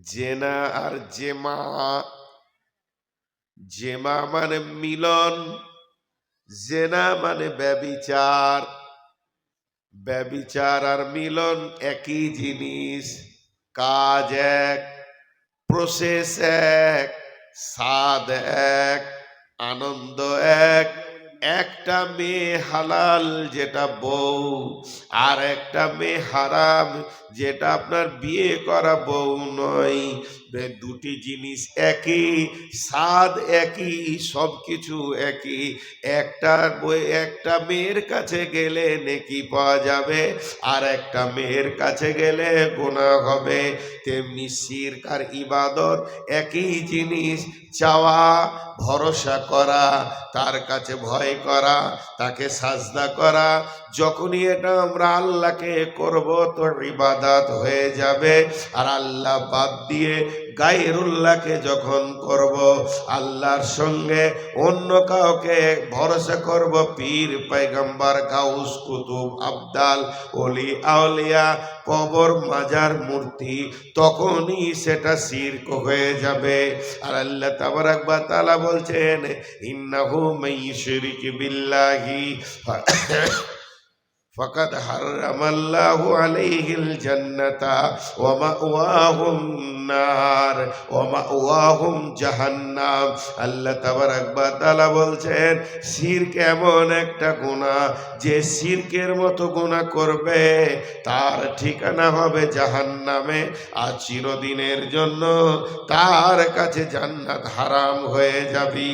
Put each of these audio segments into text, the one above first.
জেনা আর Gemma. Gemma মানে মিলন, জেনা মানে ব্যবিচার। ব্যবিচার আর মিলন একই জিনিস, কাজ এক প্রসেস এক, স্বাদ এক, আনন্দ এক। একটা মেয়ে হালাল যেটা বউ, আর একটা মেয়ে হারাম যেটা আপনার বিয়ে করা বউ নয়। দুটি জিনিস একই, স্বাদ একই সব কিছু একই। একটা বই, একটা মেয়ের কাছে গেলে নেকি পাওয়া যাবে, আর একটা মেয়ের কাছে গেলে গোনা হবে। তেমনি শিরক আর ইবাদত একই জিনিস, চাওয়া, ভরসা করা, তার কাছে ভয় করা, তাকে সাজদা করা। যখনই এটা আমরা আল্লাহকে করব, তো ইবাদাত হয়ে যাবে। আর আল্লাহ বাদ দিয়ে গায়রুল্লাহকে যখন করব, আল্লাহর সঙ্গে অন্য কাউকে ভরসা করব, পীর, পয়গম্বর, গাউস, কুতুব, আবদাল, অলি, আউলিয়া, কবর, মাজার, মূর্তি, তখনই সেটা শিরক হয়ে যাবে। আর আল্লাহ তাবারাক বা তাআলা বলছেন, ইন্নাহু মাইয়ুশরিক বিল্লাহি। فقد حرم الله عليه الجنة ومأواهم النار ومأواهم জাহান্নাম আল্লাহ তাবারাক বা তাআলা বলছেন শিরক এমন একটা গুনাহ যে শিরকের মতো গুনাহ করবে তার ঠিকানা হবে জাহান্নামে আর চিরদিনের জন্য তার কাছে জান্নাত হারাম হয়ে যাবি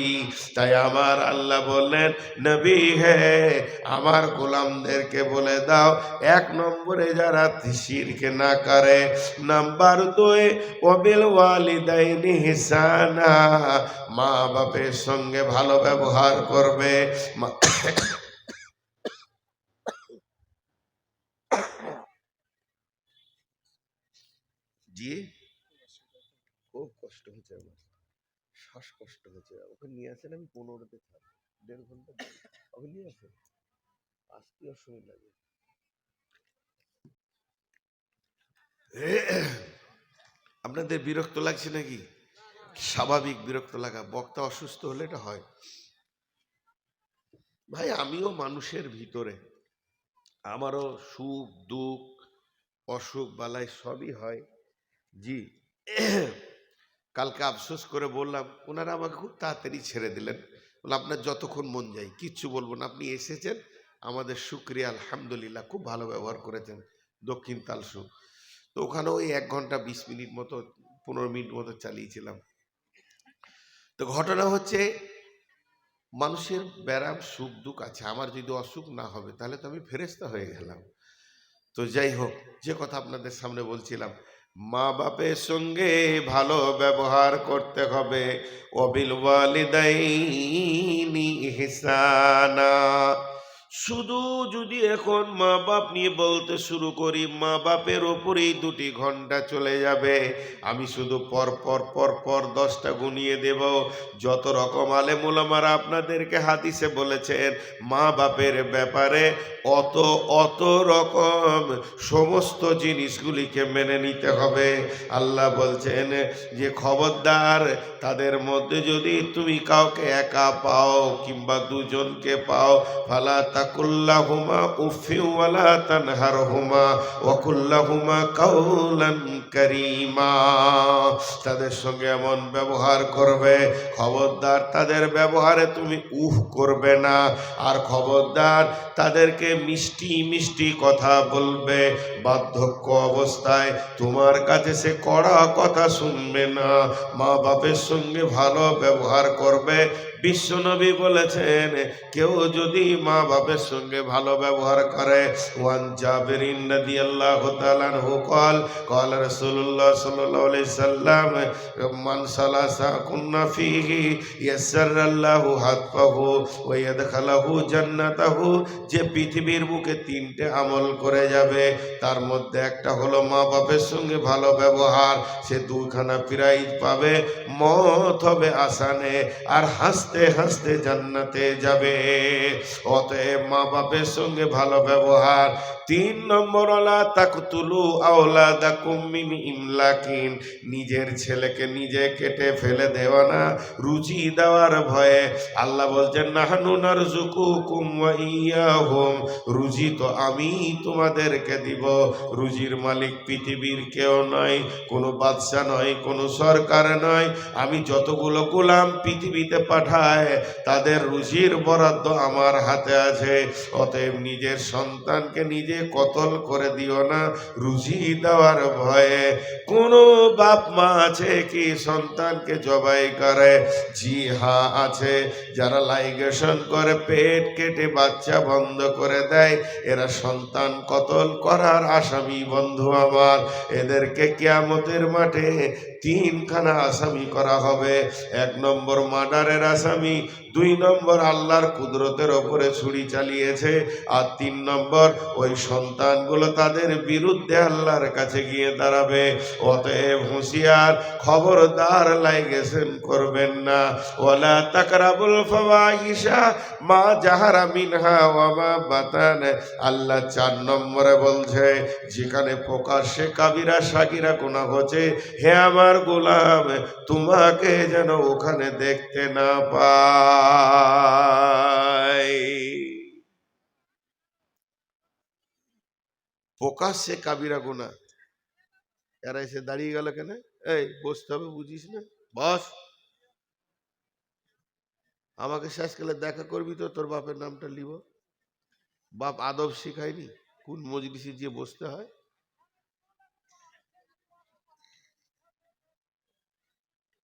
তাই আমার আল্লাহ বললেন নবী হে আমার গোলামদেরকে বলে দাও, এক নম্বরে যারা শিরকে না করে, নাম্বার দুই, ওবিল ওয়ালিদাইনি হিসানা। মা বাপের সঙ্গে ভালো ব্যবহার করবে। জি? খুব কষ্ট হচ্ছে আমার। শ্বাসকষ্ট হচ্ছে ওকে নিয়ে আসেন, আমি পনেরোতে দেড় ঘণ্টা। ওকে নিয়ে আসেন। লাগে আপনাদের বিরক্ত লাগছে নাকি? স্বাভাবিক বিরক্ত লাগা। বক্তা অসুস্থ হলে এটা হয়। ভাই, আমিও মানুষের ভিতরে। আমারও সুখ, দুঃখ, অসুখ, বালাই সবই হয়। জি, কালকে আফসোস করে বললাম, ওনারা আমাকে খুব তাড়াতাড়ি ছেড়ে দিলেন। বলে আপনার যতক্ষণ মন যায়, কিচ্ছু বলব না। আপনি এসেছেন আমাদের শুক্রিয়া, আলহামদুলিল্লাহ, খুব ভালো ব্যবহার করেছেন দক্ষিণ তালসু। তো ওখানে ওই এক ঘণ্টা বিশ মিনিট মতো, পনেরো মিনিট মতো চালিয়েছিলাম। তো ঘটনা হচ্ছে, মানুষের ব্যারাম সুখ, দুঃখ আছে। আমার যদি অসুখ না হবে, তাহলে তো আমি ফেরেস্তা হয়ে গেলাম। তো যাই হোক, যে কথা আপনাদের সামনে বলছিলাম, মা বাপের সঙ্গে ভালো ব্যবহার করতে হবে, অবিল ওয়ালিদাইনি ইহসানা শুধু যদি এখন মা বাপ নিয়ে বলতে শুরু করি, মা বাপের ওপরেই দুটি ঘণ্টা চলে যাবে। আমি শুধু পর পর পর পর দশটা গুনিয়ে দেব। যত রকম আলেমুলামারা আপনাদেরকে হাদিসে বলেছেন, মা বাপের ব্যাপারে অত অত রকম সমস্ত জিনিসগুলিকে মেনে নিতে হবে। আল্লাহ বলছেন যে, খবরদার, তাদের মধ্যে যদি তুমি কাউকে একা পাও কিংবা দুজনকে পাও, ফালা তাকুল্লাহুমা উফিওয়ালা তানহারহুমা ওয়াকুল্লাহুমা কাউলান কারীমা। তাদের সঙ্গে এমন ব্যবহার করবে, খবরদার তাদের ব্যবহারে তুমি উহ করবে না। আর খবরদার তাদেরকে মিষ্টি মিষ্টি কথা বলবে, বার্ধক্য অবস্থায় তোমার কাছে সে কড়া কথা শুনবে না। মা বাপের সঙ্গে ভালো ব্যবহার করবে বিশ্বনবী বলেছেন, কেউ যদি মা বাপের সঙ্গে ভালো ব্যবহার করে, ওয়ান জাবিরিন নদী আল্লাহ তালান হুকল কল রসুল্লাহ সাল্লি সাল্লাম, মান সালাসা কুন্নাফিহি ইয়াসার আল্লাহু হাত পাহু ওয়াদ খালাহু জান্নাতাহু যে পৃথিবীর বুকে তিনটে আমল করে যাবে, তার মধ্যে একটা হলো মা বাপের সঙ্গে ভালো ব্যবহার, সে দুখানা প্রাইজ পাবে, মত হবে আসানে, আর হাস হাসতে হাসতে জান্নাতে যাবে। অতএব মা বাপের সঙ্গে ভালো ব্যবহার। তিন নম্বর আলা তাকতুলু আওলাদাকুম মিন ইমলাকিন। নিজের ছেলেকে নিজে কেটে ফেলে দেওয়া না, রুচি দেওয়ার ভয়ে। আল্লাহ বলছেন, নাহানু নারজুকুকুম ওয়া ইয়াহুম। রুজি তো আমি তোমাদেরকে দিব। রুজির মালিক পৃথিবীর কেউ নয়, কোনো বাদশা নয়, কোনো সরকার নয়। আমি যতগুলো গোলাম পৃথিবীতে পাঠায় তাদের রুজির বরাদ্দ আমার হাতে আছে। অতএব নিজের সন্তানকে নিজে কতল করে দিও না, রুজি দেওয়ার ভয়ে। কোনো বাপ মা আছে কি সন্তানকে জবাই করে? জি হা আছে। যারা লাইগেশন করে, পেট কেটে বাচ্চা বন্ধ করে দেয়, এরা সন্তান কতল করার আসামি বন্ধু আমার। এদেরকে কেয়ামতের মাঠে তিনখানা আসামি করা হবে। এক নম্বর মার্ডারের আসামি, দুই নম্বর আল্লাহর কুদরতের ওপরে ছুরি চালিয়েছে, আর তিন নম্বর ওই সন্তানগুলো তাদের বিরুদ্ধে আল্লাহর কাছে গিয়ে দাঁড়াবে। অতএব হুঁশিয়ার, খবরদার লাইগেছেন করবেন না। ওলা তাকরাবুল ফাওয়াহিশা মা জাহারা মিনহা ওয়া মা বাতান। আল্লাহ চার নম্বরে বলছে, যেখানে প্রকাশ্যে কাবিরা সাকিরা গুনাহ হচ্ছে, হে আমার গোলাম, তোমাকে যেন ওখানে দেখতে না পাই। প্রকাশ্যে কাবিরা গুনাহ এরা এসে দাঁড়িয়ে গেল কেন? এই, বসতে হবে, বুঝিস না? বস। আমাকে শেষকালে দেখা করবি তো, তোর বাপের নামটা লিব। বাপ আদব শিখায়নি, কোন মজলিসে গিয়ে বসতে হয়?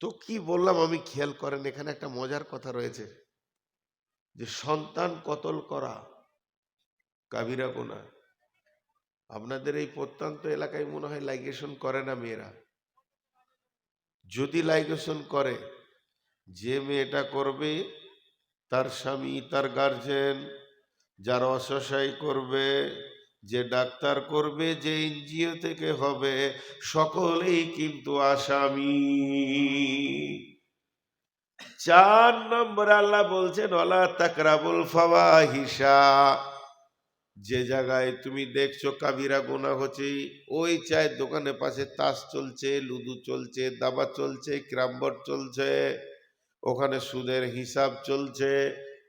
তো কি বললাম আমি খেয়াল করেন, এখানে একটা মজার কথা রয়েছে যে সন্তান কতল করা কাবিরা গোনা আপনাদের এই প্রত্যন্ত এলাকায় মনে হয় লাইগেশন করে না মেয়েরা। যদি লাইগেশন করে, যে মেয়েটা করবে, তার স্বামী, তার গার্জেন যারা অসহায় করবে যে ডাক্তার করবে, যে এনজিও থেকে হবে, সকলেই কিন্তু আসামি। চার নম্বর আল্লাহ বলছেন ওলা তাকরাবুল ফাওয়াহিশা। যে জায়গায় তুমি দেখছ কাবিরা গোনা হচ্ছে, ওই চায়ের দোকানে পাশে তাস চলছে, লুদু চলছে, দাবা চলছে ক্রামবোর্ড চলছে, ওখানে সুদের হিসাব চলছে।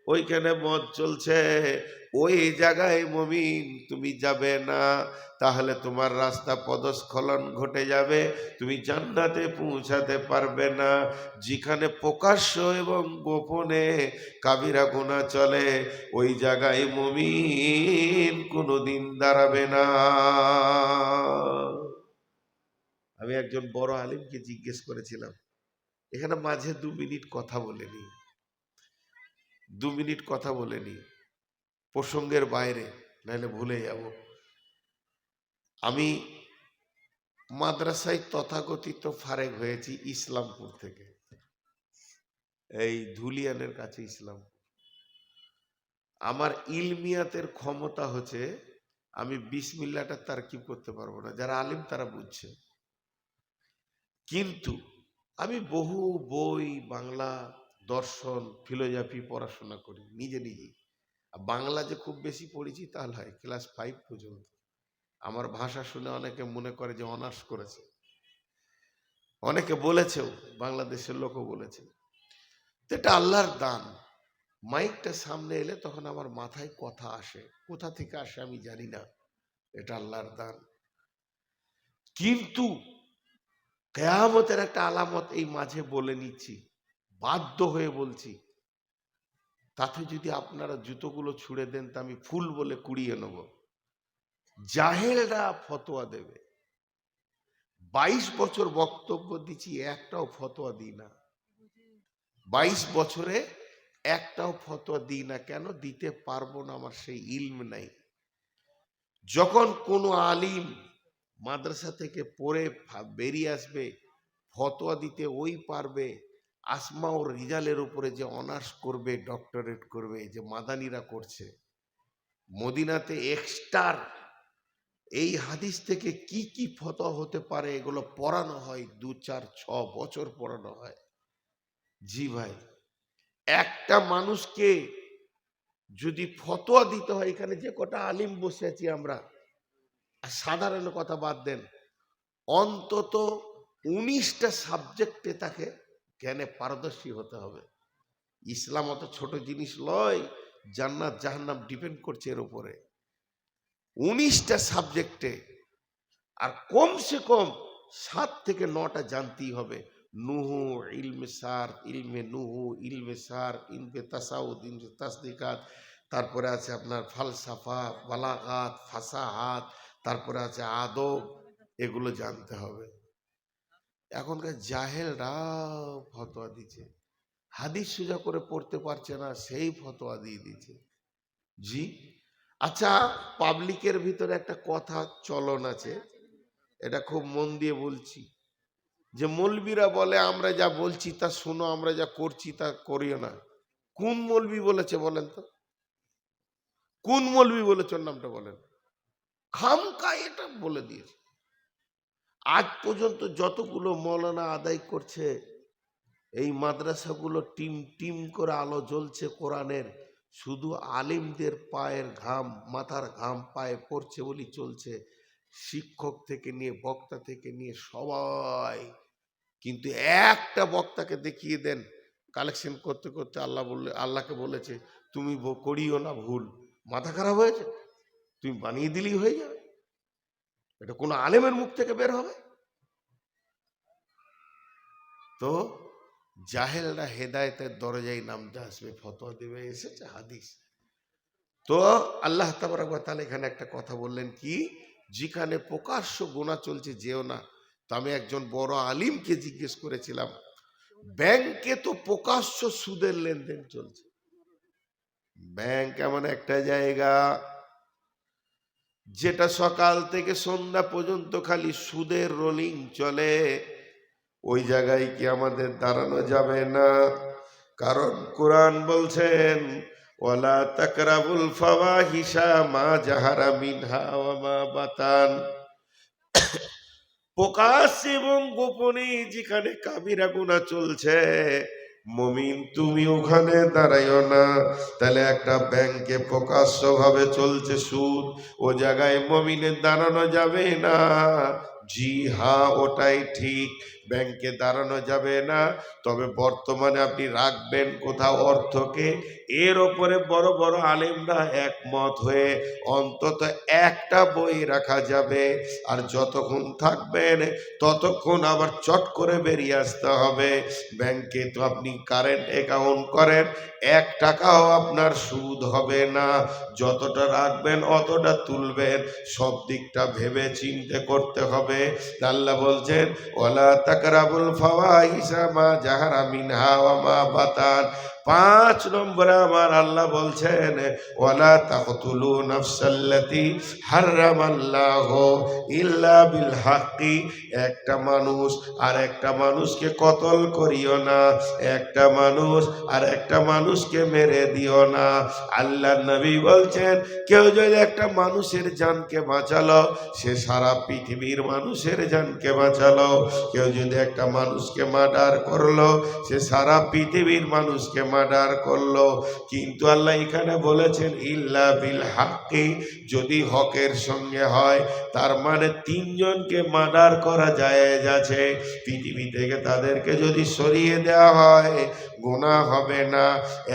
ওইখানে মদ চলছে। ওই জায়গায় মমিন, তুমি যাবে না। তাহলে তোমার রাস্তা পদস্খলন ঘটে যাবে। তুমি জান্নাতে পৌঁছাতে পারবে না। যেখানে প্রকাশ্য এবং গোপনে কাবিরা গোনা চলে, ওই জায়গায় মমিন কোনো দিন দাঁড়াবে না। আমি একজন বড় আলিমকে জিজ্ঞেস করেছিলাম। এখানে মাঝে দু মিনিট কথা বলে নি দু মিনিট কথা বলে নি প্রসঙ্গের বাইরে, নাহলে ভুলে যাব। আমি মাদ্রাসায় তথাকথিত ফারেক হয়েছি ইসলামপুর থেকে। এই ধুলিয়ানের কাছে ইসলাম আমার ইলমিয়াতের ক্ষমতা হচ্ছে, আমি বিসমিল্লাটা তারকিব করতে পারব না। যারা আলিম, তারা বুঝছে। কিন্তু আমি বহু বই, বাংলা দর্শন ফিলোজফি পড়াশোনা করি, নিজে নিজেই। আর বাংলা যে খুব বেশি পড়েছি তা নয় ক্লাস ফাইভ পর্যন্ত। আমার ভাষা শুনে অনেকে মনে করে যে অনার্স করেছে। অনেকে বলেছেও, বাংলাদেশের লোকও বলেছে। এটা আল্লাহর দান। মাইকটা সামনে এলে তখন আমার মাথায় কথা আসে। কোথা থেকে আসে আমি জানি না। এটা আল্লাহর দান। কিন্তু কেয়ামতের একটা আলামত এই মাঝে বলে নিচ্ছি। বাধ্য হয়ে বলছি, তাতে যদি আপনারা জুতোগুলো ছুঁড়ে দেন তা আমি ফুল বলে কুড়িয়ে নেব। জাহেলরা ফতোয়া দেবে। বাইশ বছর বক্তব্য দিচ্ছি, একটাও ফতোয়া দিই না। বাইশ বছরে একটাও ফতোয়া দিই না কেন? দিতে পারব না, আমার সেই ইলম নাই। যখন কোনো আলিম মাদ্রাসা থেকে পড়ে বেরিয়ে আসবে, ফতোয়া দিতে ওই পারবে আসমা ও রিজালের উপরে যে অনার্স করবে, ডক্টরেট করবে যে মাদানিরা করছে, মদিনাতে এক্সটার, এই হাদিস থেকে কি কি ফতোয়া হতে পারে, এগুলো পড়ানো হয়, দু, চার, ছ বছর পড়ানো হয়। জি ভাই, একটা মানুষকে যদি ফতোয়া দিতে হয়, এখানে যে কটা আলিম বসে আছি আমরা সাধারণ কথা বাদ দেন, অন্তত উনিশটা সাবজেক্টে তাকে জ্ঞানে পারদর্শী হতে হবে। ইসলাম অত ছোট জিনিস লয়, জান্নাত জাহান্নাম ডিপেন্ড করছে এর উপরে। উনিশটা সাবজেক্টে আর কমসে কম সাত থেকে নটা জানতেই হবে। নুহু, ইলমে সার, ইলমে নুহু, ইলমে সার, ইলমে তাসাউদ, ইলমে তাসদিকাত, তারপরে আছে আপনার ফালসাফা, বালাগাত, ফাসাহাত, তারপরে আছে আদব, এগুলো জানতে হবে। এখনকার জাহেলরাও ফতোয়া দিচ্ছে। হাদিস সোজা করে পড়তে পারছে না, সেই ফতোয়া দিয়ে দিচ্ছে। জি? আচ্ছা পাবলিকের ভিতরে একটা কথা চলন আছে, এটা খুব মন দিয়ে বলছি। যে মলবিরা বলে, আমরা যা বলছি তা শোনো, আমরা যা করছি তা করিও না। কোন মলবি বলেছে বলেন তো? কোন মলবি বলেছে নামটা বলেন। খামকা এটা বলে দিয়েছে। আজ পর্যন্ত যতগুলো মৌলানা আদায় করছে, এই মাদ্রাসাগুলো টিম টিম করে আলো জ্বলছে কোরআনের। শুধু আলিমদের পায়ের ঘাম, মাথার ঘাম পায়ে পড়ছে বলি চলছে। শিক্ষক থেকে নিয়ে, বক্তা থেকে নিয়ে সবাই। কিন্তু একটা বক্তাকে দেখিয়ে দেন, কালেকশন করতে করতে আল্লাহ বললে, আল্লাহকে বলেছে, তুমি করিও না ভুল। মাথা খারাপ হয়েছে? তুমি বানিয়ে দিলেই হয়ে যাবে। এটা কোনো আলেমের মুখ থেকে বের হবে? তো জাহেলরা হেদায়েতের দরজায় নামতে আসবে, ফতোয়া দেবে, এসেছে হাদিস। তো আল্লাহ তাবারাকাল এখানে একটা কথা বললেন কি, যেখানে প্রকাশ্য গোনা চলছে যেও না। তো আমি একজন বড় আলিমকে জিজ্ঞেস করেছিলাম, ব্যাংকে তো প্রকাশ্য সুদের লেনদেন চলছে। ব্যাংক এমন একটা জায়গা যেটা সকাল থেকে সন্ধ্যা পর্যন্ত খালি সুদের রোলিং চলে, ওই জায়গায় কি আমাদের দাঁড়ানো যাবে না? কারণ কোরআন বলছেন, ওয়ালা তাকরাবুল ফাওয়াহিশা মা জাহারা মিনহা মা বাতান। প্রকাশ এবং গোপনে যেখানে কাবিরা গুণা চলছে মমিন, তুমি ওখানে দাঁড়াইও না। তাহলে একটা ব্যাংকে প্রকাশ্য ভাবে চলছে সুদ, ও জায়গায় মমিনের দাঁড়ানো যাবে না। জি হ্যাঁ ওটাই ঠিক। ব্যাংকে দাঁড়ানো যাবে না। তবে বর্তমানে আপনি রাখবেন কোথাও অর্থকে। এর ওপরে বড় বড় আলেমরা একমত হয়ে অন্তত একটা বই রাখা যাবে। আর যতক্ষণ থাকবেন, ততক্ষণ আবার চট করে বেরিয়ে আসতে হবে। ব্যাংকে তো আপনি কারেন্ট অ্যাকাউন্ট করেন, এক টাকাও আপনার সুদ হবে না। যতটা রাখবেন, অতটা তুলবেন। সব দিকটা ভেবে চিন্তে করতে হবে। আল্লাহ বলছেন ওলা তাকরাবুল ফাওয়াহিসা মা জাহারা মিনহা ওয়া মা বাতান। পাঁচ নম্বরে আমার আল্লাহ বলছেন, ওয়ালা তাকতুলু নাফসাল্লাতি হারামাল্লাহ ইল্লা বিল হাক্কি একটা মানুষ আর একটা মানুষকে কতল করিও না, একটা মানুষ আর একটা মানুষকে মেরে দিও না। আল্লাহ নবী বলছেন, কেউ যদি একটা মানুষের জানকে বাঁচালো, সে সারা পৃথিবীর মানুষের জানকে বাঁচালো। কেউ যদি একটা মানুষকে মার্ডার করল, সে সারা পৃথিবীর মানুষকে মার্ডার করল। কিন্তু আল্লাহ এখানে বলেছেন, ইল্লা বিল হাক্কি যদি হকের সঙ্গে হয়, তার মানে তিনজনকে মার্ডার করা যায় আছে। পৃথিবী থেকে তাদেরকে যদি সরিয়ে দেওয়া হয় গোনা হবে না।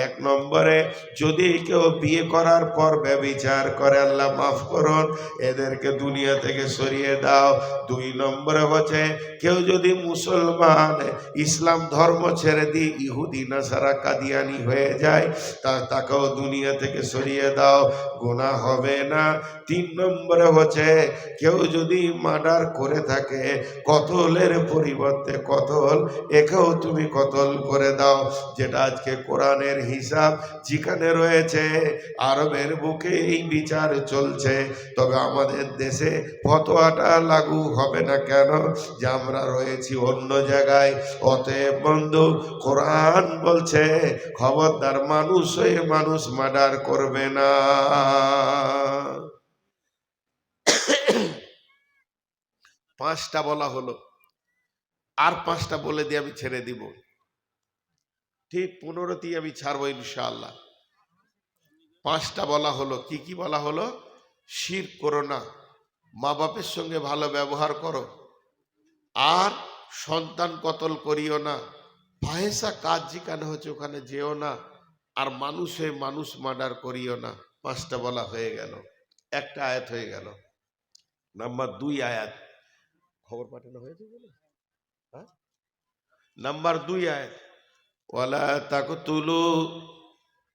এক নম্বরে, যদি কেউ বিয়ে করার পর ব্যবিচার করে, আল্লাহ মাফ করুন, এদেরকে দুনিয়া থেকে সরিয়ে দাও। দুই নম্বরে হচ্ছে, কেউ যদি মুসলমান, ইসলাম ধর্ম ছেড়ে দিয়ে ইহুদি, নাসারা, কাদিয়ানি হয়ে যায়, তা, তাকেও দুনিয়া থেকে সরিয়ে দাও। গোনা হবে না। তিন নম্বরে হচ্ছে, কেউ যদি মার্ডার করে থাকে, কতলের পরিবর্তে কতল, একেও তুমি কতল করে দাও। যেটা আজকে কোরআনের হিসাব যেখানে রয়েছে, আরবের বুকে এই বিচার চলছে। তবে আমাদের দেশে ফতোয়াটা লাগু হবে না কেন? যে আমরা রয়েছি অন্য জায়গায়। অতএব বন্ধু, কোরআন বলছে, খবরদার মানুষ হয়ে মানুষ মার্ডার করবে না। পাঁচটা বলা হলো। আর পাঁচটা বলে দিয়ে আমি ছেড়ে দিব। ঠিক পনেরোতেই আমি ছাড়বো ইনশাআল্লাহ। পাঁচটা বলা হলো, কি কি বলা হলো? শির করো না মা বাপের সঙ্গে ভালো ব্যবহার করো। আর সন্তান কতল করিও না, ফাহেসা কাজ যেখানে হচ্ছে ওখানে যেও না, আর মানুষে মানুষ মার্ডার করিও না। পাঁচটা বলা হয়ে গেল, একটা আয়াত হয়ে গেল। নাম্বার দুই আয়াত। খবর পাঠানো হয়েছে হ্যাঁ? নাম্বার দুই আয়াত। ওয়ালা তাকতুলু,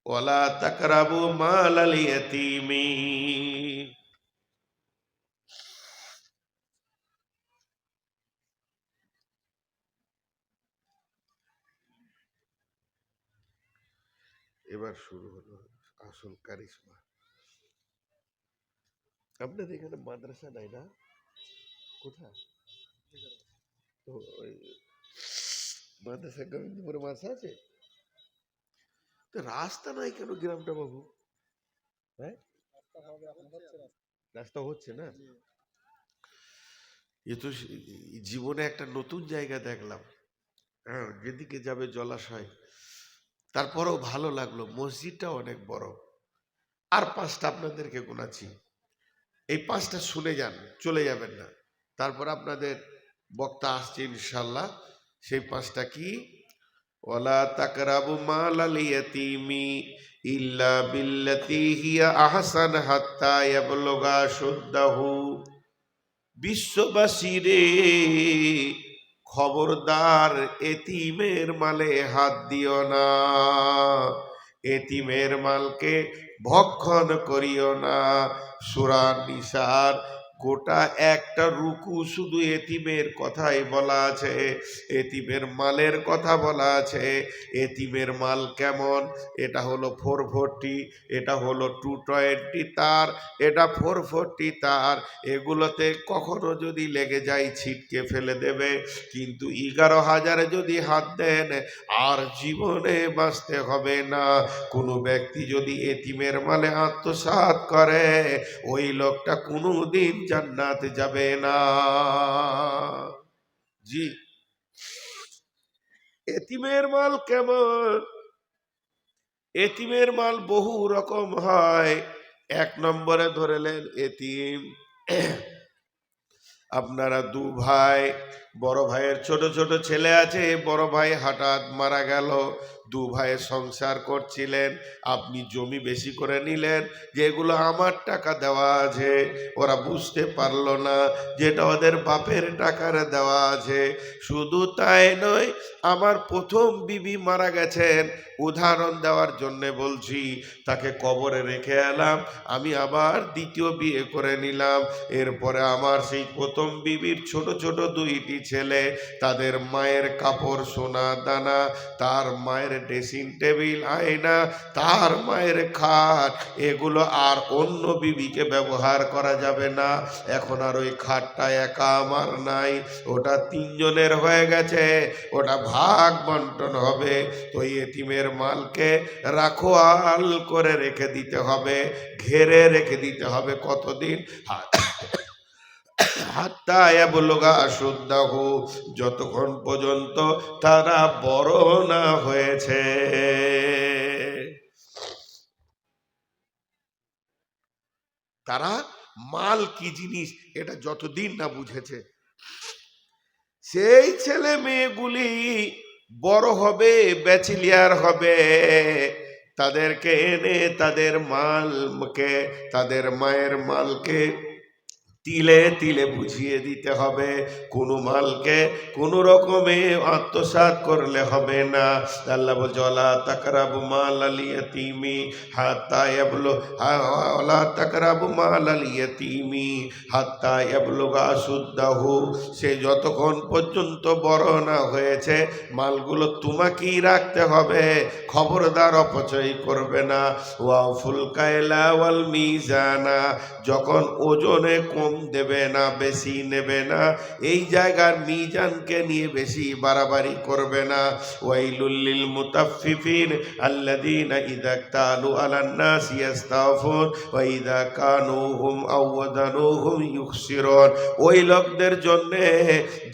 ওয়ালা তাকরাবু মাল আল ইয়াতীমি। এবার শুরু হলো আসল কারিশমা। আপনাদের এখানে মাদ্রাসা নাই না? কোথায়? মাদ্রাসা গোবিন্দপুরে মাসা আছে? তো রাস্তা নাই কেন গ্রামটা বাবু? হ্যাঁ? রাস্তা হচ্ছে না? এ তো জীবনে একটা নতুন জায়গা দেখলাম। হ্যাঁ যেদিকে যাবে জলাশয়। তারপরেও ভালো লাগল, মসজিদটা অনেক বড়। আর পাঁচটা আপনাদেরকে গোনাচ্ছি। এই পাঁচটা শুনে যান, চলে যাবেন না। তারপর আপনাদের বক্তা আসছে ইনশাল্লাহ। সেই পাঁচটা কি? ওলা তাকরাবু মাল আল ইল্লা বিল্লাতি হিয়া আহসান হাত্তা ইয়াবলুগা শুদ্দাহু। বিশ্ববাসী রে, খবরদার এতিমের মালে হাত দিও না। এতিমের মালকে ভক্ষণ করিও না। সুরা নিসার গোটা একটা রুকু শুধু এতিমের কথাই বলা আছে। এতিমের মালের কথা বলা আছে। এতিমের মাল কেমন? এটা হলো ফোর ফোরটি, এটা হলো টু টোয়েন্টি তার, এটা ফোর ফোরটি তার। এগুলোতে কখনো যদি লেগে যায় ছিটকে ফেলে দেবে। কিন্তু এগারো হাজারে যদি হাত দেন, আর জীবনে বাঁচতে হবে না। কোনো ব্যক্তি যদি এতিমের মালে আত্মসাৎ করে, ওই লোকটা কোনো দিন জান্নাতে যাবে না। জি। এতিমের মাল কেমন? এতিমের মাল বহু রকম হয়। এক নম্বরে ধরেলেন এতিম। আপনারা দু ভাই বড় ভাইয়ের ছোট ছোট ছেলে আছে, বড় ভাই হঠাৎ মারা গেল। দু ভাইয়ের সংসার করছিলেন, আপনি জমি বেশি করে নিলেন, যেগুলো আমার টাকা দেওয়া আছে, ওরা বুঝতে পারল না যেটা ওদের বাপের টাকার দেওয়া আছে। শুধু তাই নয়, আমার প্রথম বিবি মারা গেছেন, উদাহরণ দেওয়ার জন্যে বলছি, তাকে কবরে রেখে এলাম, আমি আবার দ্বিতীয় বিয়ে করে নিলাম। এরপরে আমার সেই প্রথম বিবির ছোট ছোট দুইটি ছেলে, তাদের মায়ের কাপড়, সোনা, দানা, তার মায়ের ড্রেসিং টেবিল আয়না, তার মায়ের খাট, এগুলো আর অন্য বিবিকে ব্যবহার করা যাবে না। এখন আর ওই খাটটা একা আমার নাই, ওটা তিনজনের হয়ে গেছে, ওটা ভাগ বন্টন হবে। তো এতিমের মালকে রাখোয়াল করে রেখে দিতে হবে, ঘেরে রেখে দিতে হবে কতদিন? শুদ্ধাহ যতক্ষণ পর্যন্ত তারা বড় না হয়েছে। তারা মাল কি জিনিস এটা যতদিন না বুঝেছে। সেই ছেলে মেয়েগুলি বড় হবে, ব্যাচিলিয়ার হবে। তাদেরকে এনে তাদের মালকে, তাদের মায়ের মালকে তিলে তিলে বুঝিয়ে দিতে হবে, কোনো মালকে কোনো রকমে আত্মসাৎ করলে হবে না। আল্লাহ বলছে ওলা তাকরাবু মাল আলিয়াতিমি হাত্তা ইয়াবলু ওলা তাকরাবু মাল আলিয়াতিমি হাত্তা ইয়াবলুগা সুদ্দাহু, সে যতক্ষণ পর্যন্ত বড় না হয়েছে, মালগুলো তোমাকেই রাখতে হবে, খবরদার অপচয় করবে না। ওয়াফুল কায়লা ওয়াল মিজানা, যখন ওজনে কম দেবে না, বেশি নেবে না। এই জায়গার মিজানকে নিয়ে বেশি বাড়াবাড়ি করবে না। ওয়াইলুল্লিল মুতাফফিফিন আল্লাযীনা ইযা তালু আলান নাস ইয়াস্তাফুন ওয়া ইযা কানুহুম আও ওয়াদানুহুম ইউখসিরুন। ওই লোকদের জন্য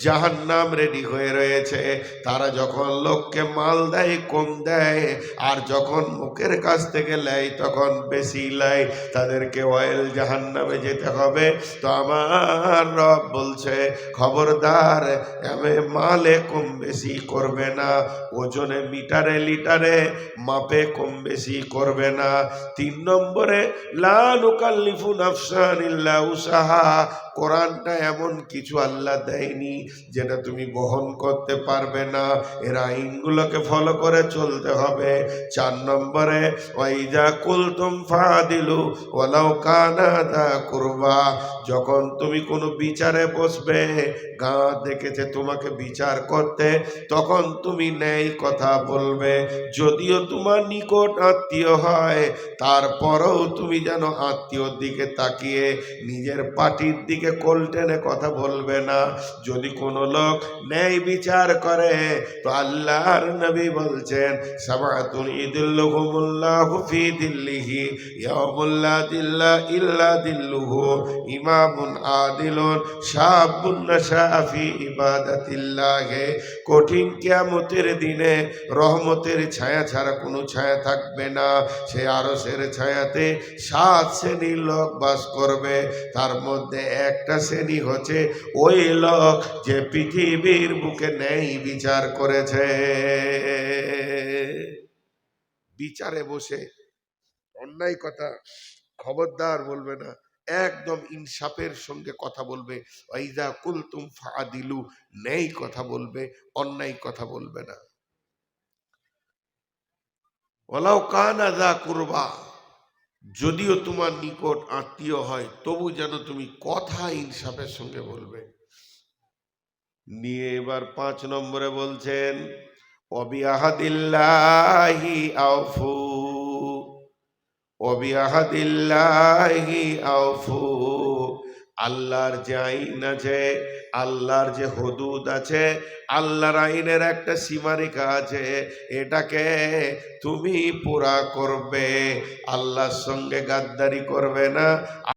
জাহান্নাম রেডি হয়ে রয়েছে। তারা যখন লোককে মাল দেয়, কম দেয়, আর যখন মুখের কাছ থেকে লেয়, তখন বেশি লেয়। তাদেরকে অয়েল জাহান্নামে যেতে হবে। তো আমার রব বলছে, খবরদার, এমে মালে কম বেশি করবে না, ওজনে মিটারে লিটারে, মাপে কম বেশি করবে না। তিন নম্বরে লানুকাল্লিফু নাফসান ইল্লা উসাহা কোরআনটা এমন কিছু আল্লাহ দেয়নি যেটা তুমি বহন করতে পারবে না। এর আইনগুলোকে ফলো করে চলতে হবে। চার নম্বরে, ওয়াইজা কুলতুম ফাদিলু ওয়ালাউ কানা দা যখন তুমি কোনো বিচারে বসবে, গা দেখেছে তোমাকে বিচার করতে, তখন তুমি ন্যায় কথা বলবে। যদিও তোমার নিকট আত্মীয় হয়, তারপরেও তুমি যেন আত্মীয়র দিকে তাকিয়ে নিজের পার্টির দিকে কোল টেনে কথা বলবে না। যদি কোনো লোক ন্যায় বিচার করে, তো আল্লাহর নবী বলছেন সাবাতুন ইদুল্লুহুমুল্লাহু ফি দিল্লিহি, ইয়াউমুল্লা দিল্লা ইল্লা দিল্লুহু, ইমামুন আদিলুন, শাবুন নাশা ফি ইবাদাতিল্লাহে। কঠিন কিয়ামতের দিনে রহমতের ছায়া ছাড়া কোনো ছায়া থাকবে না। সে আরসের ছায়াতে সাত শ্রেণির লোক বাস করবে। তার মধ্যে একটা শ্রেণি হচ্ছে ওই লোক যে পৃথিবীর বুকে নেই বিচার করেছে। বিচারে বসে অন্যায় কথা খবরদার বলবে না, একদম ইনসাফের সঙ্গে কথা বলবে। ওয়াইদা কুলতুম ফাদিলু নেই কথা বলবে, অন্যায় কথা বলবে না। ওলাও কান আদা করবা। যদিও তোমার নিকট আত্মীয় হয়, তবু যেন তুমি কথা ইনসাফের সঙ্গে বলবে। নিয়ে এবার পাঁচ নম্বরে বলছেন, অবিয়াহাদিল্লাহি আফু অবিয়াহাদিল্লাহি আউফু আল্লাহর যে আইন আছে, আল্লাহর যে হদুদ আছে, আল্লাহর আইনের একটা সীমারেখা আছে, এটাকে তুমি পুরা করবে, আল্লাহর সঙ্গে গাদ্দারি করবে না।